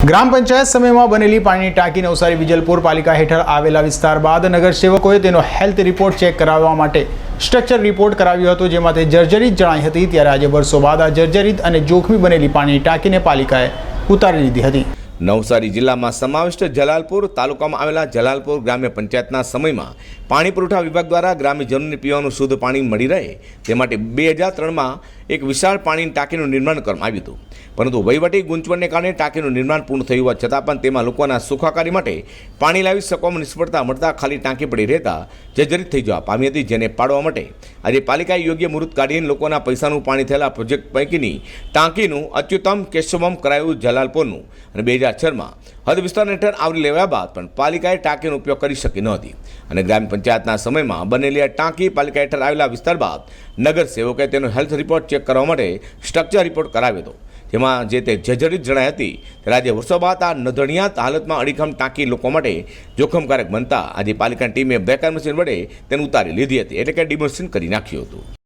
ગ્રામ પંચાયત સમયમાં બનેલી પાણીની ટાંકી નવસારી વિજલપુર પાલિકા હેઠળ આવેલા વિસ્તાર બાદ નગરસેવકોએ તેનો હેલ્થ રિપોર્ટ ચેક કરાવવા માટે સ્ટ્રક્ચર રિપોર્ટ કરાવ્યો હતો, જેમાં તે જર્જરિત જણાઈ હતી. ત્યારે આજે વર્ષો બાદ આ જર્જરિત અને જોખમી બનેલી પાણીની ટાંકીને પાલિકાએ ઉતારી લીધી હતી. નવસારી જિલ્લામાં સમાવિષ્ટ જલાલપુર તાલુકામાં આવેલા જલાલપુર ગ્રામ્ય પંચાયતના સમયમાં પાણી પુરવઠા વિભાગ દ્વારા ગ્રામ્યજનોને પીવાનું શુદ્ધ પાણી મળી રહે તે માટે બે હજાર ત્રણમાં એક વિશાળ પાણીની ટાંકીનું નિર્માણ કરવામાં આવ્યું હતું. પરંતુ વહીવટી ગુંચવણને કારણે ટાંકીનું નિર્માણ પૂર્ણ થયું હોવા છતાં પણ તેમાં લોકોના સુખાકારી માટે પાણી લાવી શકવામાં નિષ્ફળતા મળતા ખાલી ટાંકી પડી રહેતા જર્જરિત થઈ જવા પામી હતી, જેને પાડવા માટે આજે પાલિકાએ યોગ્ય મુહૂર્ત કાઢીને લોકોના પૈસાનું પાણી થયેલા પ્રોજેક્ટ પૈકીની ટાંકીનું અત્યુત્તમ કેશવમ કરાયું જલાલપુરનું. અને બે છમાં હદ વિસ્તાર હેઠળ આવરી લેવાયા બાદ પણ પાલિકાએ ટાંકીનો ઉપયોગ કરી શકી નહોતી અને ગ્રામ પંચાયતના સમયમાં બનેલી આ ટાંકી પાલિકા હેઠળ આવેલા વિસ્તાર બાદ નગર સેવકે તેનો હેલ્થ રિપોર્ટ ચેક કરવા માટે સ્ટ્રક્ચર રિપોર્ટ કરાવ્યો હતો. જેમાં જે તે જર્જરિત જણાઈ હતી ત્યારે આજે વર્ષો બાદ આ નધણિયાત હાલતમાં અડીખમ ટાંકી લોકો માટે જોખમકારક બનતા આજે પાલિકાની ટીમે બેકર મશીન વડે તેને ઉતારી લીધી હતી. એટલે કે ડિમોશન કરી નાખ્યું હતું.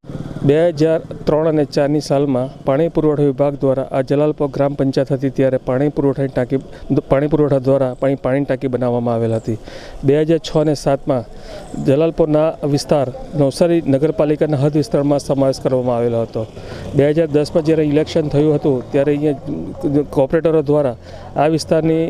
બે હજાર ત્રણ અને ચારની સાલમાં પાણી પુરવઠા વિભાગ દ્વારા આ જલાલપોર ગ્રામ પંચાયત હતી ત્યારે પાણી પુરવઠાની ટાંકી પાણી પુરવઠા દ્વારા પાણી, પાણીની ટાંકી બનાવવામાં આવેલ હતી. બે હજાર છ અને સાતમાં જલાલપોરના વિસ્તાર નવસારી નગરપાલિકાના હદ વિસ્તારમાં સમાવેશ કરવામાં આવેલો હતો. બે હજાર દસમાં જ્યારે ઇલેક્શન થયું હતું, ત્યારે અહીંયા કોર્પોરેટરો દ્વારા આ વિસ્તારની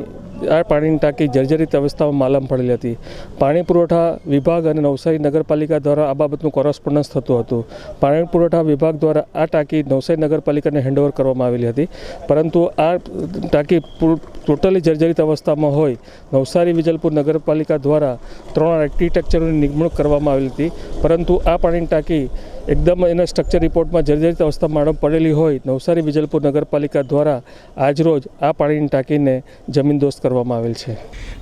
આ પાણીની ટાંકી જર્જરિત અવસ્થામાં માલમ પડેલી હતી. પાણી પુરવઠા વિભાગ અને નવસારી નગરપાલિકા દ્વારા આ બાબતનું કોરસ્પોન્ડન્સ થતું હતું. પાણી પુરવઠા વિભાગ દ્વારા આ ટાંકી નવસારી નગરપાલિકાને હેન્ડઓવર કરવામાં આવેલી હતી. પરંતુ આ ટાંકી ટોટલી જર્જરિત અવસ્થામાં હોય, નવસારી, વિજલપુર નગરપાલિકા દ્વારા ત્રણ આર્કિટેક્ચરની નિમણૂક કરવામાં આવેલી હતી. પરંતુ આ પાણીની ટાંકી એકદમ એના સ્ટ્રક્ચર રિપોર્ટમાં જર્જરિત અવસ્થામાં માલમ પડેલી હોય, નવસારી, વિજલપુર નગરપાલિકા દ્વારા આજરોજ આ પાણીની ટાંકીને જમીનદોસ્ત કરવામાં આવેલ છે.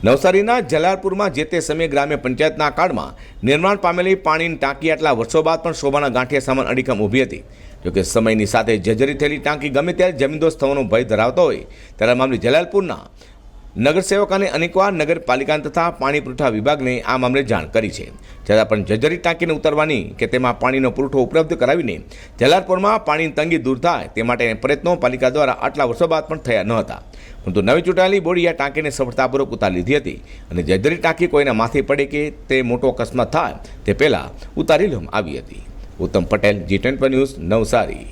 નવસારીના જલાલપુરમાં જે તે સમયે ગ્રામ્ય પંચાયતના કાળમાં નિર્માણ પામેલી પાણીની ટાંકી આટલા વર્ષો બાદ પણ શોભાના ગાંઠિયા સામાન અડીકમ ઊભી હતી. જોકે સમયની સાથે જર્જરી થયેલી ટાંકી ગમે ત્યારે જમીનદોસ્ત થવાનો ભય ધરાવતો હોય, ત્યારે મામલે જલાલપુરના નગરસેવક અને અનેકવાર નગરપાલિકા તથા પાણી પુરવઠા વિભાગને આ મામલે જાણ કરી છે. છતાં પણ જર્જરી ટાંકીને ઉતારવાની કે તેમાં પાણીનો પુરવઠો ઉપલબ્ધ કરાવીને જલાલપુરમાં પાણીની તંગી દૂર થાય, તે માટે પ્રયત્નો પાલિકા દ્વારા આટલા વર્ષો બાદ પણ થયા ન હતા. પરંતુ નવી ચૂંટાયેલી બોડી આ ટાંકીને સફળતાપૂર્વક ઉતારી લીધી હતી. અને જજરી ટાંકી કોઈના માથે પડે કે તે મોટો અકસ્માત થાય, તે પહેલાં ઉતારી લેવામાં આવી હતી. Uttam Patel G twenty news Navsari.